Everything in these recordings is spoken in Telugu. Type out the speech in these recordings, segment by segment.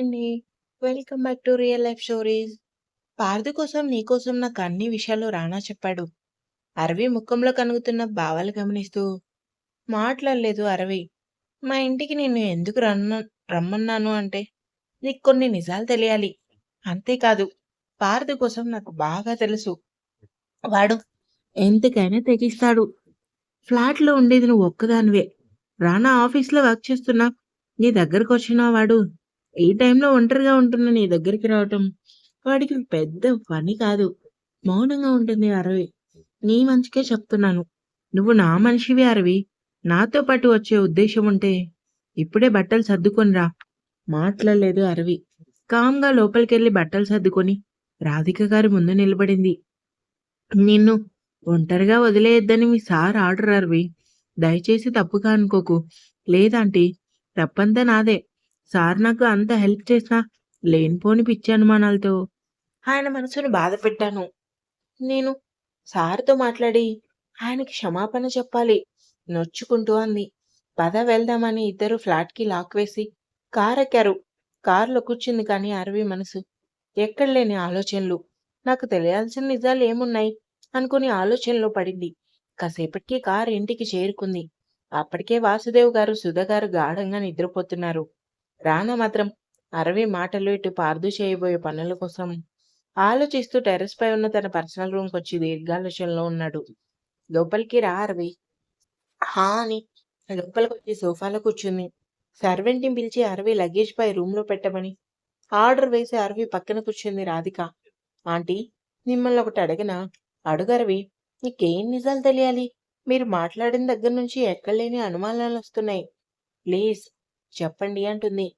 అండి. Welcome back to real life stories. Pardhu కోసం, నీకోసం నాకు అన్ని విషయాలు రానా చెప్పాడు. అరవి ముఖంలో కనుగుతున్న భావాలు గమనిస్తూ మాట్లాడలేదు అరవి. మా ఇంటికి నిన్ను ఎందుకు రన్న రమ్మన్నాను అంటే నీకు కొన్ని నిజాలు తెలియాలి. అంతేకాదు పార్దు కోసం నాకు బాగా తెలుసు. వాడు ఎంతకైనా తెగిస్తాడు. ఫ్లాట్‌లో ఉండేది నువ్వు ఒక్కదానివే. రానా ఆఫీస్‌లో వర్క్ చేస్తున్నా నీ దగ్గరకొచ్చిన వాడు ఈ టైంలో ఒంటరిగా ఉంటున్న నీ దగ్గరికి రావటం వాడికి పెద్ద పని కాదు. మౌనంగా ఉంటుంది అరవి. నీ మంచికే చెప్తున్నాను. నువ్వు నా మనిషివి అరవి. నాతో పాటు వచ్చే ఉద్దేశం ఉంటే ఇప్పుడే బట్టలు సర్దుకొని రా. మాట్లాడలేదు అరవి. కామ్‌గా లోపలికెళ్ళి బట్టలు సర్దుకొని రాధిక గారి ముందు నిలబడింది. నిన్ను ఒంటరిగా వదిలేయొద్దని మీ సార్ ఆర్డర్ అరవి. దయచేసి తప్పుగా అనుకోకు. లేదాంటీ తప్పంతా నాదే. సార్ నాకు అంత హెల్ప్ చేసినా లేనిపోని పిచ్చి అనుమానాలతో ఆయన మనసును బాధపెట్టాను. నేను సార్‌తో మాట్లాడి ఆయనకి క్షమాపణ చెప్పాలి. నొచ్చుకుంటూ అంది. పద వెళ్దామని ఇద్దరు ఫ్లాట్‌కి లాక్ వేసి కారెక్కారు. కారులో కూర్చుంది కానీ అరవి మనసు ఎక్కడలేని ఆలోచనలు. నాకు తెలియాల్సిన నిజాలు ఏమున్నాయి అనుకుని ఆలోచనలో పడింది. కాసేపటికి కారు ఇంటికి చేరుకుంది. అప్పటికే వాసుదేవ్ గారు, సుధ గారు గాఢంగా నిద్రపోతున్నారు. రానా మాత్రం అరవి మాటలు ఇటు పార్దు చేయబోయే పనుల కోసం ఆలోచిస్తూ టెర్రస్ పై ఉన్న తన పర్సనల్ రూమ్‌కొచ్చి దీర్ఘాలోచనలో ఉన్నాడు. లోపలికి రా అరవి. హా! అని లోపలికొచ్చి సోఫాలో కూర్చుంది. సర్వెంట్‌ని పిలిచి అరవి లగేజ్ పై రూమ్‌లో పెట్టమని ఆర్డర్ వేసి అరవి పక్కన కూర్చుంది రాధిక. ఆంటీ మిమ్మల్ని ఒకటి అడగనా? అడుగు అరవి. నీకేం నిజాలు తెలియాలి? మీరు మాట్లాడిన దగ్గర నుంచి ఎక్కడలేని అనుమానాలొస్తున్నాయి. ప్లీజ్ చెప్పండి అంటుంది.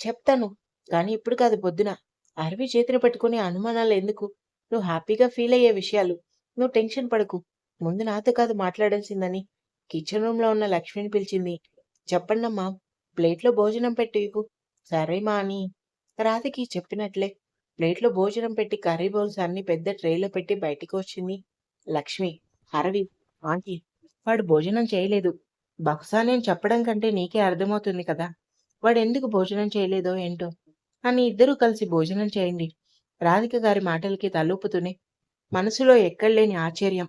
చెప్తాను. కానీ ఇప్పుడు కాదు పొద్దున. అరవి చేతిని పట్టుకునే అనుమానాలు ఎందుకు? నువ్వు హ్యాపీగా ఫీల్ అయ్యే విషయాలు. నువ్వు టెన్షన్ పడకు. ముందు నాతో కాదు మాట్లాడాల్సిందని కిచెన్ రూమ్‌లో ఉన్న లక్ష్మిని పిలిచింది. చెప్పండమ్మా ప్లేట్‌లో భోజనం పెట్టి సరే సరేమా అని రాధికి చెప్పినట్లే ప్లేట్‌లో భోజనం పెట్టి కర్రీ బౌల్స్ అన్ని పెద్ద ట్రేలో పెట్టి బయటికి వచ్చింది లక్ష్మి. అరవి ఆంటీ వాడు భోజనం చేయలేదు. బహుశా నేను చెప్పడం కంటే నీకే అర్థమవుతుంది కదా! వాడెందుకు భోజనం చేయలేదో ఏంటో! అని ఇద్దరూ కలిసి భోజనం చేయండి. రాధిక గారి మాటలకి తలూపుతూనే మనసులో ఎక్కడలేని ఆశ్చర్యం.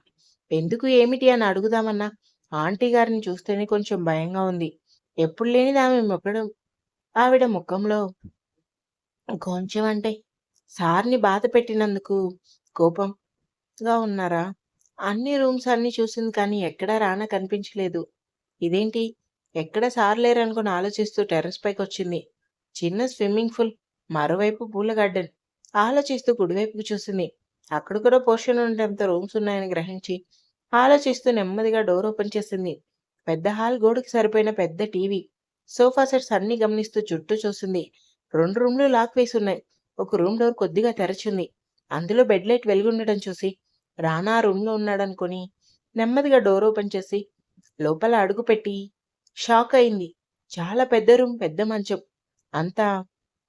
ఎందుకు ఏమిటి అని అడుగుదామన్నా ఆంటీ గారిని చూస్తేనే కొంచెం భయంగా ఉంది. ఎప్పుడు లేనిది ఆమె మొక్కడం ఆవిడ ముఖంలో కొంచెం అంటే సార్‌ని బాధ పెట్టినందుకు కోపంగా ఉన్నారా? అన్ని రూమ్స్ అన్ని చూసింది కానీ ఎక్కడా రానా కనిపించలేదు. ఇదేంటి? ఎక్కడ సార్ లేరనుకుని ఆలోచిస్తూ టెర్రస్ పైకి వచ్చింది చిన్న స్విమ్మింగ్ పూల్, మరోవైపు పూల గార్డెన్. ఆలోచిస్తూ కుడివైపుకి చూసింది. అక్కడ కూడా పోర్షన్ ఉండటంతో రూమ్స్ ఉన్నాయని గ్రహించి ఆలోచిస్తూ నెమ్మదిగా డోర్ ఓపెన్ చేసింది. పెద్ద హాల్ గోడకి సరిపోయిన పెద్ద టీవీ. సోఫా సెట్స్ అన్ని గమనిస్తూ చుట్టూ చూసింది. రెండు రూమ్‌లు లాక్ వేసి ఉన్నాయి ఒక రూమ్ డోర్ కొద్దిగా తెరచుంది. అందులో బెడ్ లైట్ వెలుగుండటం చూసి రానా రూమ్‌లో ఉన్నాడనుకుని నెమ్మదిగా డోర్ ఓపెన్ చేసి లోపల అడుగుపెట్టి షాక్ అయింది. చాలా పెద్ద రూమ్, పెద్ద మంచం. అంతా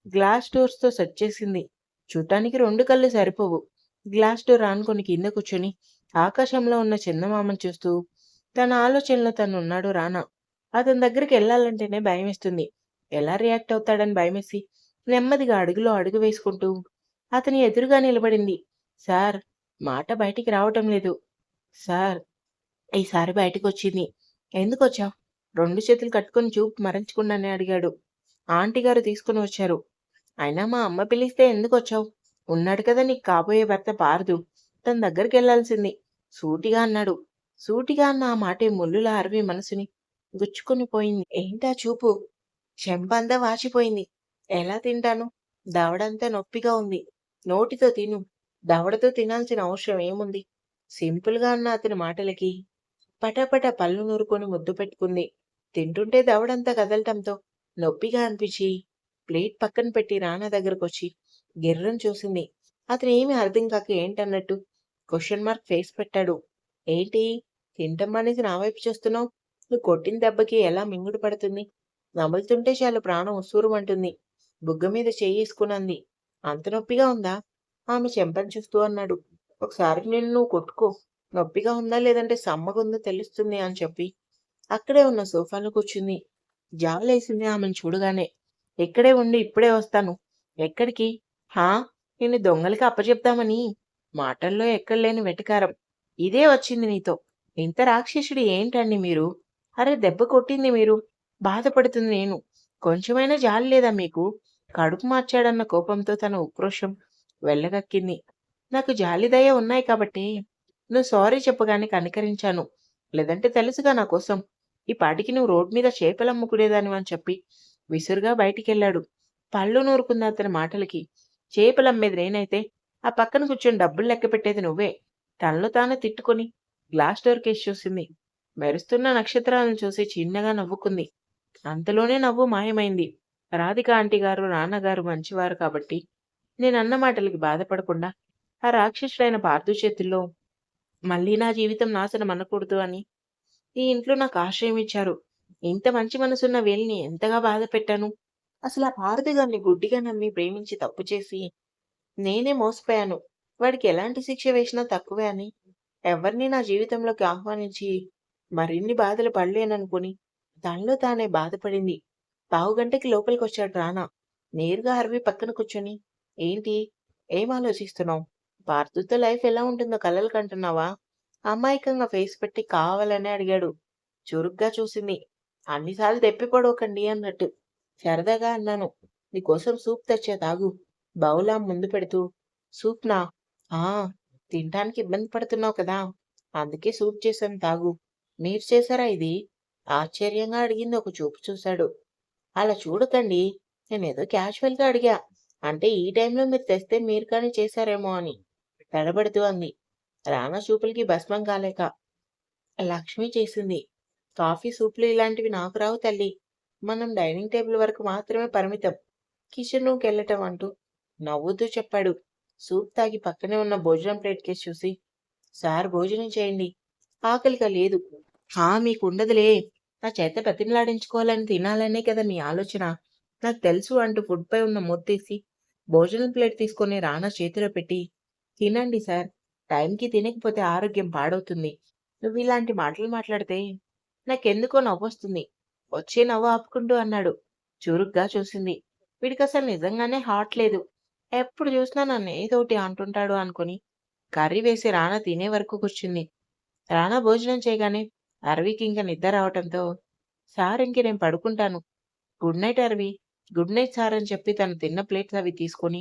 గ్లాస్ డోర్స్‌తో సెట్ చేసింది. చూడటానికి రెండు కళ్ళు సరిపోవు. గ్లాస్ డోర్ ఆనుకొని కింద కూర్చొని ఆకాశంలో ఉన్న చందమామను చూస్తూ తన ఆలోచనలో తను ఉన్నాడు రానా. అతని దగ్గరికి వెళ్ళాలంటేనే భయమేస్తుంది. ఎలా రియాక్ట్ అవుతాడని భయమేసి నెమ్మదిగా అడుగులో అడుగు వేసుకుంటూ అతని ఎదురుగా నిలబడింది. సార్ మాట బయటికి రావటం లేదు. సార్ ఈసారి ఎందుకు వచ్చావు రెండు చేతులు కట్టుకొని చూపు మరల్చకుండానే అడిగాడు. ఆంటీ గారు తీసుకొని వచ్చారు. అయినా మా అమ్మ పిలిస్తే ఎందుకొచ్చావు? ఉన్నాడు కదా నీకు కాబోయే భర్త పారదు తన దగ్గరికి వెళ్ళాల్సింది సూటిగా అన్నాడు. సూటిగా అన్న ఆ మాటే ముళ్ళుల అరవి మనసుని గుచ్చుకొని పోయింది. ఏంటా చూపు? చెంపంతా వాచిపోయింది. ఎలా తింటాను? దవడంతా నొప్పిగా ఉంది. నోటితో తిను. దవడతో తినాల్సిన అవసరం ఏముంది? సింపుల్‌గా అన్న అతని మాటలకి పటాపటా పళ్ళు నూరుకొని ముద్దు పెట్టుకుంది. తింటుంటే దవడంతా కదలటంతో నొప్పిగా అనిపించి ప్లేట్ పక్కన పెట్టి రానా దగ్గరకొచ్చి గిర్రం చూసింది. అతను ఏమీ అర్థం కాక ఏంటన్నట్టు క్వశ్చన్ మార్క్ ఫేస్ పెట్టాడు. ఏంటి? తింటం అనేది నా వైపు చూస్తున్నావు? నువ్వు కొట్టిన దెబ్బకి ఎలా మింగుడు పడుతుంది? నములుతుంటే చాలు ప్రాణం ఉస్సూరుమంటుంది. బుగ్గ మీద చెయ్యేసుకునంది. అంత నొప్పిగా ఉందా? ఆమె చెంపని చూస్తూ అన్నాడు. ఒకసారి నిన్ను నువ్వు కొట్టుకో. నొప్పిగా ఉందా లేదంటే సమ్మగుందో తెలుస్తుంది అని చెప్పి అక్కడే ఉన్న సోఫాలో కూర్చుంది. జాలేసింది ఆమెను చూడగానే. ఇక్కడే ఉండి ఇప్పుడే వస్తాను. ఎక్కడికి? హా? నిన్ను దొంగలకి అప్పచెప్దామని మాటల్లో ఎక్కడలేని వెటకారం. ఇదే వచ్చింది నీతో. ఇంత రాక్షసుడు ఏంటండి మీరు? అరే దెబ్బ కొట్టింది మీరు. బాధపడుతుంది నేను. కొంచెమైనా జాలి లేదా మీకు? కడుపు మార్చాడన్న కోపంతో తన ఉక్రోషం వెళ్ళగక్కింది. నాకు జాలి దయ ఉన్నాయి కాబట్టి నువ్వు సారీ చెప్పగానే కనికరించాను. లేదంటే తెలుసుగా నా కోసం. ఈ పాటికి నువ్వు రోడ్ మీద చేపలమ్ముకునేదానివని అని చెప్పి విసురుగా బయటికెళ్ళాడు పళ్ళు నూరుకుంది అతని మాటలకి. చేపలమ్మేది నేనైతే ఆ పక్కన కూర్చొని డబ్బులు లెక్క పెట్టేది నువ్వే. తనలో తాను తిట్టుకొని గ్లాస్ డోర్ కేసి చూసింది. మెరుస్తున్న నక్షత్రాలను చూసి చిన్నగా నవ్వుకుంది. అంతలోనే నవ్వు మాయమైంది. రాధిక ఆంటీ గారు నాన్నగారు మంచివారు కాబట్టి నేను అన్న మాటలకి బాధపడకుండా ఆ రాక్షసుడైన పార్థు చేతుల్లో మళ్ళీ నా జీవితం నాశనం అనకూడదు అని. ఈ ఇంట్లో నాకు ఆశ్రయం ఇచ్చారు. ఇంత మంచి మనసున్న వీళ్ళని ఎంతగా బాధ పెట్టాను? అసలు ఆ పార్థు గారిని గుడ్డిగా నమ్మి ప్రేమించి తప్పు చేసి నేనే మోసపోయాను. వాడికి ఎలాంటి శిక్ష వేసినా తక్కువే అని. ఎవరిని నా జీవితంలోకి ఆహ్వానించి మరిన్ని బాధలు పడలేననుకుని తనలో తానే బాధపడింది. పావుగంటకి లోపలికి వచ్చాడు రానా. నేరుగా అరవి పక్కన కూర్చొని ఏంటి? ఏం ఆలోచిస్తున్నావు? పార్థుతో లైఫ్ ఎలా ఉంటుందో కలలు కంటున్నావా? అమాయకంగా ఫేస్ పెట్టి కావాలని అడిగాడు. చురుగ్గా చూసింది. అన్నిసార్లు తెప్పిపడవకండి అన్నట్టు. సరదాగా అన్నాను. నీకోసం సూప్ తెచ్చే తాగు. బౌలా ముందు పెడుతూ. సూప్ నా? ఆ తినడానికి ఇబ్బంది పడుతున్నావు కదా. అందుకే సూప్ చేశాను తాగు. మీరు చేశారా ఇది? ఆశ్చర్యంగా అడిగింది ఒక చూపు చూశాడు. అలా చూడకండి. నేను ఏదో క్యాజువల్గా అడిగా. అంటే ఈ టైంలో మీరు తెస్తే మీరు కానీ చేశారేమో అని. తడబడుతూ అంది. రానా చూపులకి భస్మం కాలేక లక్ష్మి చేసింది. కాఫీ సూపులు ఇలాంటివి నాకు రావు తల్లి. మనం డైనింగ్ టేబుల్ వరకు మాత్రమే పరిమితం. కిచెన్ వెళ్ళటం అంటూ నవ్వుతూ చెప్పాడు. సూప్ తాగి పక్కనే ఉన్న భోజనం ప్లేట్ కేసి చూసి సార్ భోజనం చేయండి. ఆకలిగా లేదు. హా మీకు ఉండదులే నా చేత బతిమలాడించుకోవాలని తినాలనే కదా మీ ఆలోచన. నాకు తెలుసు అంటూ ఫుడ్ పై ఉన్న మొత్తేసి భోజనం ప్లేట్ తీసుకొని రానా చేతిలో పెట్టి తినండి సార్. టైంకి తినకపోతే ఆరోగ్యం పాడవుతుంది. నువ్వు ఇలాంటి మాటలు మాట్లాడితే నాకెందుకో నవ్వొస్తుంది. వచ్చే నవ్వు ఆపుకుంటూ అన్నాడు. చురుగ్గా చూసింది. వీడికి అసలు నిజంగానే హాట్ లేదు. ఎప్పుడు చూసినా నన్ను ఏదోటి అంటుంటాడు అనుకుని కర్రీ వేసి రానా తినే వరకు కూర్చుంది. రానా భోజనం చేయగానే అరవికి ఇంకా నిద్ర రావటంతో సార్ ఇంక నేను పడుకుంటాను. Good night Aravi. Good night sir అని చెప్పి తను తిన్న ప్లేట్స్ అవి తీసుకొని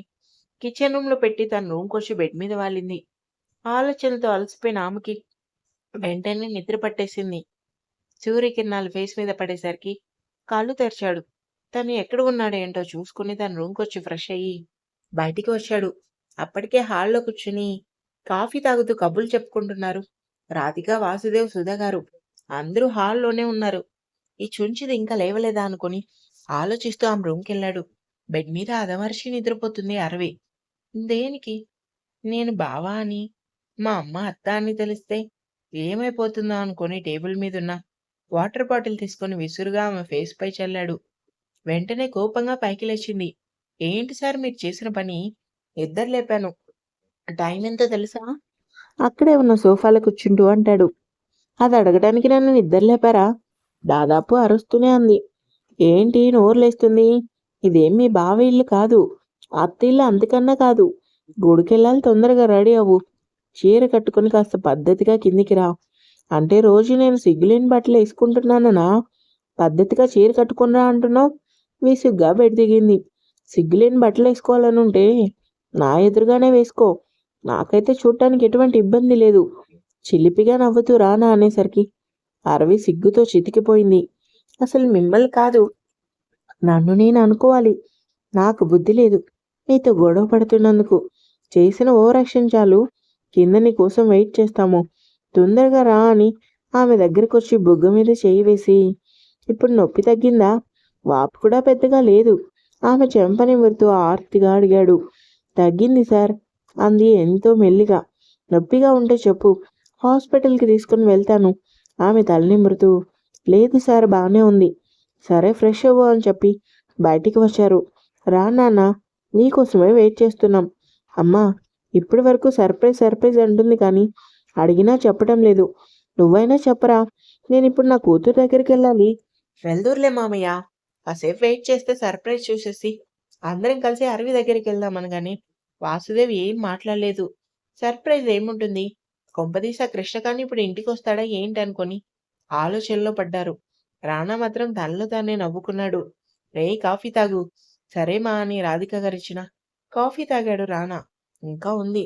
కిచెన్ రూమ్లో పెట్టి తన రూమ్కి వచ్చి బెడ్ మీద వాలింది. ఆలోచనలతో అలసిపోయిన ఆమెకి వెంటనే నిద్ర పట్టేసింది. సూర్యకిరణాలు ఫేస్ మీద పడేసరికి కాళ్ళు తెరిచాడు. తను ఎక్కడ ఉన్నాడో ఏంటో చూసుకుని తన రూమ్కి వచ్చి ఫ్రెష్ అయ్యి బయటికి వచ్చాడు. అప్పటికే హాల్లో కూర్చుని కాఫీ తాగుతూ కబుర్లు చెప్పుకుంటున్నారు. రాధిక వాసుదేవ్ సుధా గారు అందరూ హాల్లోనే ఉన్నారు. ఈ చుంచిది ఇంకా లేవలేదా అనుకుని ఆలోచిస్తూ ఆమె రూమ్కి వెళ్ళాడు. బెడ్ మీద అదమర్చి నిద్రపోతుంది అరవి. దేనికి? నేను బావా అని మా అమ్మ అత్త అని తెలిస్తే ఏమైపోతుందో అనుకుని టేబుల్ మీదున్న వాటర్ బాటిల్ తీసుకొని విసురుగా ఆమె ఫేస్ పై చల్లాడు. వెంటనే కోపంగా పైకి లేచింది. ఏంటి సార్ మీరు చేసిన పని? ఇద్దరు లేపాను. టైం ఎంతో తెలుసా? అక్కడే ఉన్న సోఫాలో కూర్చుంటూ అంటాడు. అది అడగడానికి నన్ను ఇద్దరు లేపారా? దాదాపు అరుస్తూనే అంది. ఏంటి నోరు లేస్తుంది? ఇదేం మీ బావ ఇల్లు కాదు. అత్త ఇల్లు అంతకన్నా కాదు. గుడికెళ్ళాలి తొందరగా రెడీ అవ్వు. చీర కట్టుకొని కాస్త పద్ధతిగా కిందికి రా. అంటే రోజు నేను సిగ్గులేని బట్టలు వేసుకుంటున్నాననా? పద్ధతిగా చీర కట్టుకునిరా అంటున్నావు? విసుగ్గా బెడ్ దిగింది. సిగ్గులేని బట్టలు వేసుకోవాలనుంటే నా ఎదురుగానే వేసుకో. నాకైతే చూడటానికి ఎటువంటి ఇబ్బంది లేదు. చిలిపిగా నవ్వుతూ రానా అనేసరికి. అరవి సిగ్గుతో చితికిపోయింది. అసలు మిమ్మల్ని కాదు. నన్ను నేను అనుకోవాలి. నాకు బుద్ధి లేదు. నీతో గొడవ పడుతున్నందుకు చేసిన ఓవరాక్షన్ చాలు. కింద నీ కోసం వెయిట్ చేస్తాము. తొందరగా రా అని ఆమె దగ్గరకు వచ్చి బొగ్గ మీద చేయి వేసి ఇప్పుడు నొప్పి తగ్గిందా? వాపు కూడా పెద్దగా లేదు. ఆమె చెంపని మురుతూ ఆర్తిగా అడిగాడు. తగ్గింది సార్ అంది ఎంతో మెల్లిగా. నొప్పిగా ఉంటే చెప్పు హాస్పిటల్కి తీసుకుని వెళ్తాను. ఆమె తలనిమురుతూ లేదు సార్ బాగానే ఉంది. సరే ఫ్రెష్ అవ్వు అని చెప్పి బయటికి వచ్చారు. రా నాన్న నీకోసమే వెయిట్ చేస్తున్నాం. అమ్మా ఇప్పటి వరకు సర్ప్రైజ్ సర్ప్రైజ్ అంటుంది కానీ అడిగినా చెప్పడం లేదు. నువ్వైనా చెప్పరా? నేను ఇప్పుడు నా కూతురు దగ్గరికి వెళ్ళాలి. వెళ్దూర్లే మామయ్య. కాసేపు వెయిట్ చేస్తే సర్ప్రైజ్ చూసేసి అందరం కలిసి అరవి దగ్గరికి వెళ్దాం అనగానే వాసుదేవ్ ఏం మాట్లాడలేదు. సర్ప్రైజ్ ఏముంటుంది? కొంపదీస కృష్ణకాన్ని ఇప్పుడు ఇంటికి వస్తాడా ఏంటి అనుకొని ఆలోచనలో పడ్డారు. రానా మాత్రం తనలో తానే నవ్వుకున్నాడు. రే కాఫీ తాగు. సరే మా అని రాధిక గారిచ్చిన కాఫీ తాగాడు రానా. ఇంకా ఉంది.